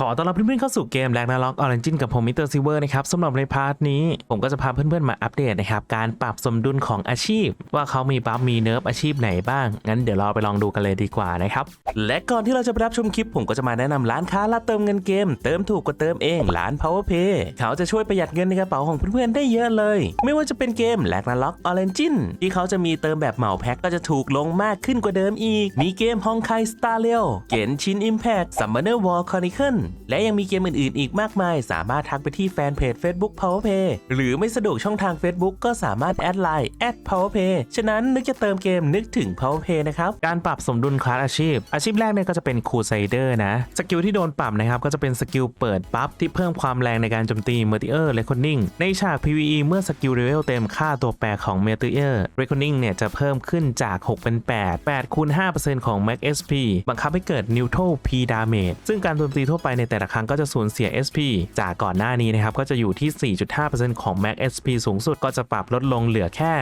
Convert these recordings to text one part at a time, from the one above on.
ขอต้อนรับเพื่อนๆเข้าสู่เกมแ a กนาล็อกออร์เรนจินกับผมมิเตอร์ซิเวอร์นะครับสำหรับในพาร์ทนี้ ผมก็จะพาเพื่อนๆมาอัปเดตนะครับ การปรับสมดุลของอาชีพ ว่าเขามีบัฟมีเนิร์ฟอาชีพไหนบ้าง งั้นเดี๋ยวเราไปลองดูกันเลยดีกว่านะครับ และก่อนที่เราจะไปรับชมคลิป ผมก็จะมาแนะนำร้านค้ารับเติมเงินเกม เติมถูกกว่าเติมเองร้าน Powerpay เขาจะช่วยประหยัดเงินในกระเป๋าของเพื่อนๆได้เยอะเลย ไม่ว่าจะเป็นเกมแ a กนาล็อกออร์เรนจินที่เขาจะมีเติมแบบเหมาแพ็คก็จะถูกลงมากขึ้นกว่าเดิมอีกมีเกมฮองไคสตาร์เลียวเกนชินอิมแพคซัมเมอร์วอลคอนิเคิลและยังมีเกมอื่นๆ อีกมากมาย สามารถทักไปที่แฟนเพจ Facebook Powerpay หรือไม่สะดวกช่องทาง Facebook ก็สามารถแอดไลน์แอด Powerpay ฉะนั้นนึกจะเติมเกมนึกถึง Powerpay นะครับ การปรับสมดุลคลาสอาชีพ อาชีพแรกเนี่ยก็จะเป็นคูไซเดอร์นะ สกิลที่โดนปรับนะครับ ก็จะเป็นสกิลเปิดปั๊บที่เพิ่มความแรงในการโจมตี m e t e o r Reckoning ในฉาก PVE เมื่อสกิลเลเวลเต็มค่าตัวแปรของ m e t e o r Reckoning เนี่ยจะเพิ่มขึ้นจาก 6 เป็น 8 8คูณ5%ของ Max SP บังคับให้เกิด Neutral P Damage ซึ่งการโจมตีทั่วไปในแต่ละครั้งก็จะสูญเสีย SP จากก่อนหน้านี้นะครับก็จะอยู่ที่ 4.5%ของ Max SP สูงสุดก็จะปรับลดลงเหลือแค่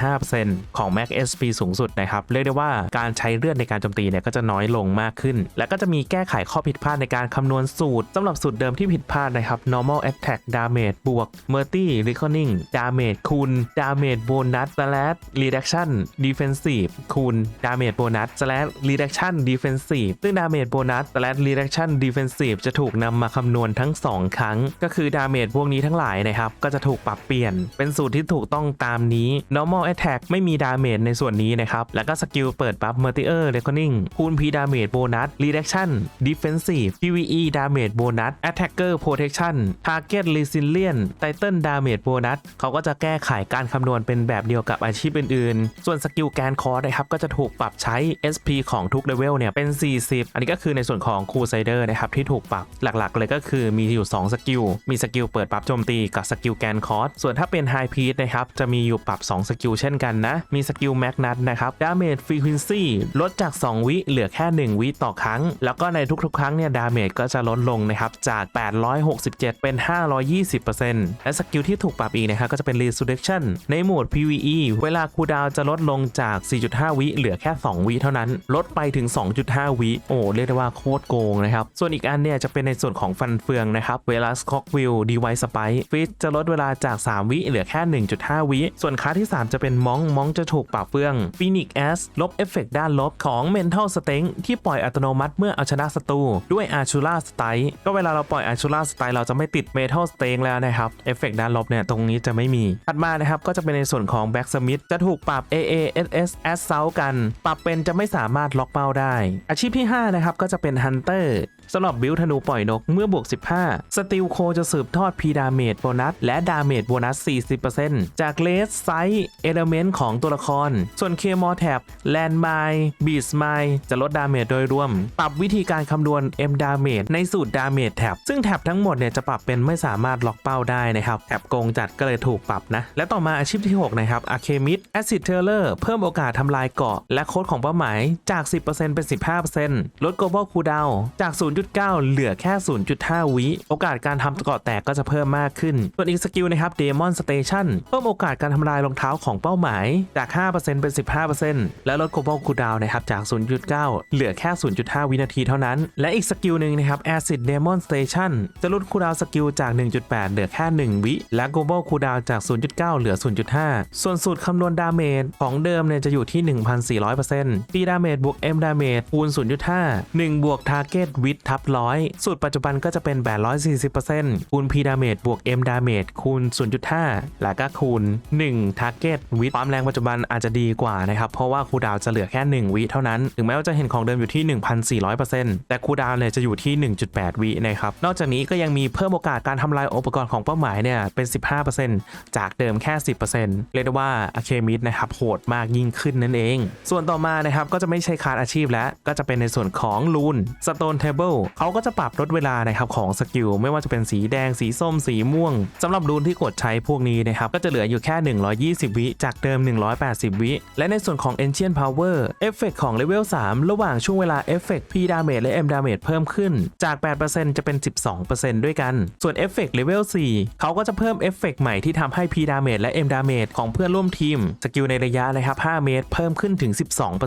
3.5%ของ Max SP สูงสุดนะครับเรียกได้ว่าการใช้เลือดในการโจมตีเนี่ยก็จะน้อยลงมากขึ้น และก็จะมีแก้ไขข้อผิดพลาดในการคำนวณสูตรสำหรับสูตรเดิมที่ผิดพลาดนะครับ normal attack damage บวก mercy reckoning damage คูณ damage bonus slash reduction defensive คูณ damage bonus slash reduction defensive ซึ่ง damage bonus slash reduction defensive จะถูกนำมาคำนวณทั้ง 2 ครั้ง ก็คือ damage พวกนี้ทั้งหลายนะครับ ก็จะถูกปรับเปลี่ยน เป็นสูตรที่ถูกต้องตามนี้ normal attack ไม่มี damage ในส่วนนี้นะครับ แล้วก็สกิลเปิดปั๊บ mertier reckoning คูณ p damage bonus reduction defensive pve damage bonus attacker protection target resilient titan damage bonus เขาก็จะแก้ไขการคำนวณเป็นแบบเดียวกับอาชีพอื่นๆ ส่วนสกิลแกนคอร์นะครับก็จะถูกปรับใช้ SP ของทุกเลเวลเนี่ยเป็น 40 อันนี้ก็คือในส่วนของ Crusader นะครับที่ถูกปรับ หลักๆ เลยก็คือมีอยู่ 2 สกิล มีสกิลเปิดปรับโจมตีกับสกิลแกนคอร์สส่วนถ้าเป็น High p e a c นะครับจะมีอยู่ปรับ 2 สกิลเช่นกันนะ มีสกิลแมกนัทนะครับ Damage Frequency ลดจาก 2 วิเหลือแค่ 1 วิต่อครั้ง แล้วก็ในทุกๆ ครั้งเนี่ยดาเมจก็จะลดลงนะครับจาก 867 เป็น 520%และสกิลที่ถูกปรับอีกนะครับก็จะเป็น Resurrection ในโหมด PVE เวลาคูดาวจะลดลงจาก 4.5 วิเหลือแค่ 2 วิเท่านั้น ลดไปถึง 2.5 วิโอ้เรียกได้ว่าโคตรโกงนะครับส่วนอีกอันเนี่ยจะเป็นในส่วนของฟันเฟืองนะครับเวลาสก o อกวิลดีไวสไปฟิตจะลดเวลาจาก 3 วิเหลือแค่ 1.5 วิ ส่วนคาที่ 3 จะเป็นมองมองจะถูกปรับเฟืองฟินิกแอสลบเอฟเฟกด้านลบของ Mental s t a n ที่ปล่อยอัตโนมัติเมื่อเอาชนะศัตรูด้วย Archula s t i ก็เวลาเราปล่อย Archula s t i เราจะไม่ติด Metal s t a n แล้วนะครับเอฟเฟกด้านลบเนี่ยตรงนี้จะไม่มี ถัดมานะครับก็จะเป็นในส่วนของ Black Smith จะถูกปรับ AASS Assault กัน ปรับเป็นจะไม่สามารถล็อกเป้าได้ อาชีพที่ 5 นะครับก็จะเป็น Hunter สำหรับบิลธนูปล่อยนกเมื่อบวก 15 สติลโคจะสืบทอด P ดาเมจโบนัส และดาเมจโบนัส 40%จากเลสไซส์เอลเมนต์ของตัวละคร ส่วนเคมอแท็บแลนด์ไมล์บีสไมล์จะลดดาเมจโดยรวม ปรับวิธีการคำนวณ M ดาเมจในสูตรดาเมจแท็บซึ่งแท็บทั้งหมดเนี่ยจะปรับเป็นไม่สามารถล็อกเป้าได้นะครับแท็บโกงจัดก็เลยถูกปรับนะ และต่อมาอาชีพที่ 6 นะครับอะเคมิดแอซิดเทเลอร์เพิ่มโอกาสทำลายเกาะ และโค้ดของเป้าหมายจาก 10%เป็น 15%ลด global cooldown จาก0.9 เหลือแค่ 0.5 วิ โอกาสการทำเกาะแตกก็จะเพิ่มมากขึ้น ส่วนอีกสกิลนะครับ Demon Station เพิ่มโอกาสการทำลายรองเท้าของเป้าหมายจาก 5%เป็น 15%และลด global cooldown นะครับจาก 0.9 เหลือแค่ 0.5 วินาทีเท่านั้น และอีกสกิลหนึ่งนะครับ Acid Demon Station จะลด cooldown สกิลจาก 1.8 เหลือแค่ 1 วิ และ global cooldown จาก 0.9 เหลือ 0.5 ส่วนสูตรคำนวณดาเมจของเดิมเนี่ยจะอยู่ที่ 1,400% P ดาเมจบวก M ดาเมจคูณ 0.5 1 บวก Target Width ทับ100สูตรปัจจุบันก็จะเป็น840%คูณ P ดาเมจบวก M ดาเมจคูณ 0.5 แล้วก็คูณ 1 Target Width ความแรงปัจจุบันอาจจะดีกว่านะครับ เพราะว่าคูดาวจะเหลือแค่ 1 วิเท่านั้น ถึงแม้ว่าจะเห็นของเดิมอยู่ที่ 1,400%แต่คูดาวเนี่ยจะอยู่ที่ 1.8 วินะครับ นอกจากนี้ก็ยังมีเพิ่มโอกาสการทำลายอุปกรณ์ของเป้าหมายเนี่ยเป็น 15%จากเดิมแค่ 10%เรียกได้ว่าอะเคมิดนะครับโหดมากยิ่งขึ้นนั่นเอง ส่วนต่อมานะครับก็จะไม่ใช่คาร์ดอาชีพแล้วก็จะเป็นในส่วนของลูน Stone Table เขาก็จะปรับลดเวลานะครับของสกิลไม่ว่าจะเป็นสีแดงสีส้มสีม่วงสำหรับรูนที่กดใช้พวกนี้นะครับก็จะเหลืออยู่แค่ 120 วิจากเดิม 180 วิ และในส่วนของ Ancient Power เอฟเฟกของเลเวล3ระหว่างช่วงเวลาเอฟเฟกต์ P Damage และ M Damage เพิ่มขึ้นจาก 8%จะเป็น 12%ด้วยกัน ส่วนเอฟเฟกต์เลเวล4เขาก็จะเพิ่มเอฟเฟกต์ใหม่ที่ทำให้ P Damage และ M Damage ของเพื่อนร่วมทีม สกิลในระยะนะครับ 5 เมตร เพิ่มขึ้นถึง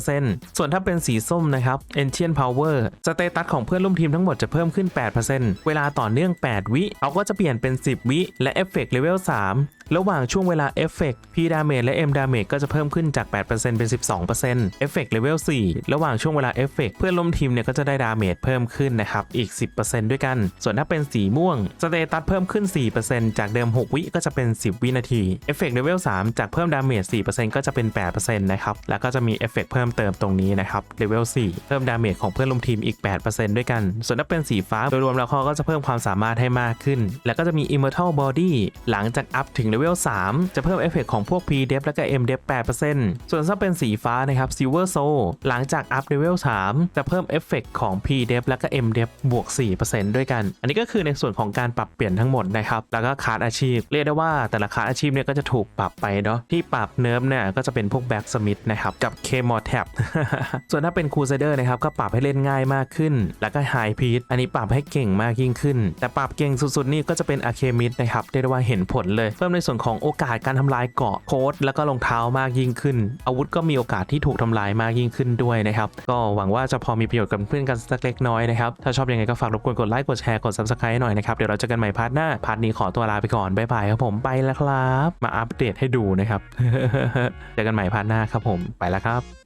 12%ส่วนถ้าเป็นสีส้มนะครับ Ancient Power สเตตัสของเพื่อนร่วมทีมทั้งหมดจะเพิ่มขึ้น 8%เวลาต่อเนื่อง 8 วิเขาก็จะเปลี่ยนเป็น 10 วิ และเอฟเฟกต์เลเวล3 ระหว่างช่วงเวลาเอฟเฟกต์ P Damage และ M Damage ก็จะเพิ่มขึ้นจาก 8%เป็น 12%เอฟเฟกต์เลเวล4ระหว่างช่วงเวลาเอฟเฟกต์เพื่อนร่วมทีมเนี่ยก็จะได้ดาเมจเพิ่มขึ้นนะครับ อีก 10%ด้วยกัน ส่วนถ้าเป็นสีม่วงสเตตัสเพิ่มขึ้น 4%จากเดิม 6 วิก็จะเป็น 10 วินาทีเอฟเฟกต์เลเวล3จากเพิ่มดาเมจ4%ก็จะเป็น 8%นะครับ แล้วก็จะมีเอฟเฟกต์เพิ่มเติมตรงนี้นะครับเลเวล4เพิ่มดาเมจของเพื่อนร่วมทีมอีก 8%ด้วยกัน ส่วนถ้าเป็นสีฟ้าโดยรวมแล้วเขาก็จะเพิ่มความสามารถให้มากขึ้น แล้วก็จะมี Immortal Body หลังจากอัพถึงเลเวล 3 จะเพิ่มเอฟเฟกต์ของพวก P Def และก็ M Def 8%ส่วนถ้าเป็นสีฟ้านะครับ Silver Soul หลังจากอัพเลเวล 3 จะเพิ่มเอฟเฟกต์ของ P Def และก็ M Def บวก 4%ด้วยกัน อันนี้ก็คือในส่วนของการปรับเปลี่ยนทั้งหมดนะครับ แล้วก็คาร์ดอาชีพ เรียกได้ว่าแต่ละคาร์ดอาชีพเนี่ยก็จะถูกปรับไปเนาะ ที่ปรับเนิร์ฟเนี่ยก็จะเป็นพวกแบ็กสมิธนะครับ กับ k m o r t a b ส่วนถ้าเป็น Crusader นะครับ ก็ปรับให้เล่นง่ายมากขึ้น แล้วก็ High p e a c อันนี้ปรับให้เก่งมากยิ่งขึ้น แต่ปรับเก่งสุดๆนี่ก็จะเป็น a r c h e m i d นะครับเรียกได้ว่าเห็นผลเลยเพิ่มในส่วนของโอกาสการทำลายเกาะโค้ดแล้วก็รองเท้ามากยิ่งขึ้น อาวุธก็มีโอกาสที่ถูกทำลายมากยิ่งขึ้นด้วยนะครับก็หวังว่าจะพอมีประโยชน์กับเพื่อนกันสักเล็กน้อยนะครับถ้าชอบยังไงก็ฝากรบกวนกดไลค์กดแชร์กด subscribe ให้หน่อยนะครับเดี๋ยวเราจะกันใหม่พาร์ทหน้าพาร์ทนี้ขอตัวลาไปก่อนบ๊ายบายครับผมไปแล้วครับ มาอัปเดตให้ดูนะครับเจอกันใหม่พาร์ทหน้าครับผมไปแล้วครับ